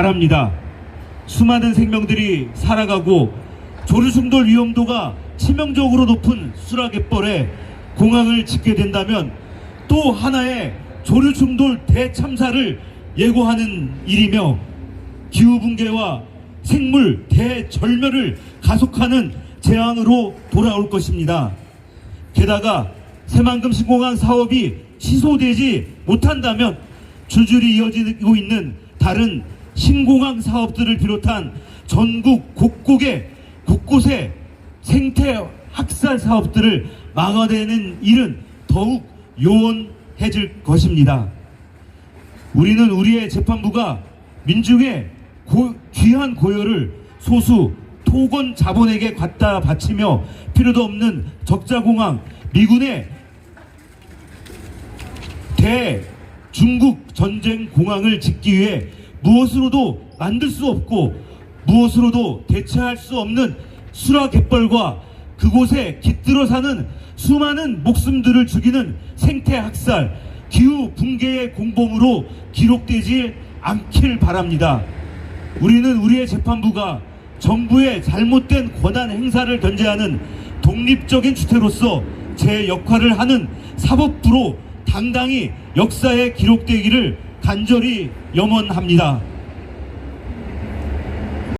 바랍니다. 수많은 생명들이 살아가고 조류충돌 위험도가 치명적으로 높은 수락갯벌에 공항을 짓게 된다면 또 하나의 조류충돌 대참사를 예고하는 일이며 기후붕괴와 생물 대절멸을 가속하는 재앙으로 돌아올 것입니다. 게다가 새만금 신공항 사업이 취소되지 못한다면 줄줄이 이어지고 있는 다른 신공항 사업들을 비롯한 전국 곳곳에 곳곳에 생태 학살 사업들을 막아내는 일은 더욱 요원해질 것입니다. 우리는 우리의 재판부가 민중의 고- 귀한 고열을 소수 토건 자본에게 갖다 바치며 필요도 없는 적자공항 미군의 대 중국 전쟁 공항을 짓기 위해 무엇으로도 만들 수 없고 무엇으로도 대체할 수 없는 수라갯벌과 그곳에 깃들어 사는 수많은 목숨들을 죽이는 생태 학살, 기후 붕괴의 공범으로 기록되지 않길 바랍니다. 우리는 우리의 재판부가 정부의 잘못된 권한 행사를 견제하는 독립적인 주체로서 제 역할을 하는 사법부로 당당히 역사에 기록되기를 간절히 염원합니다.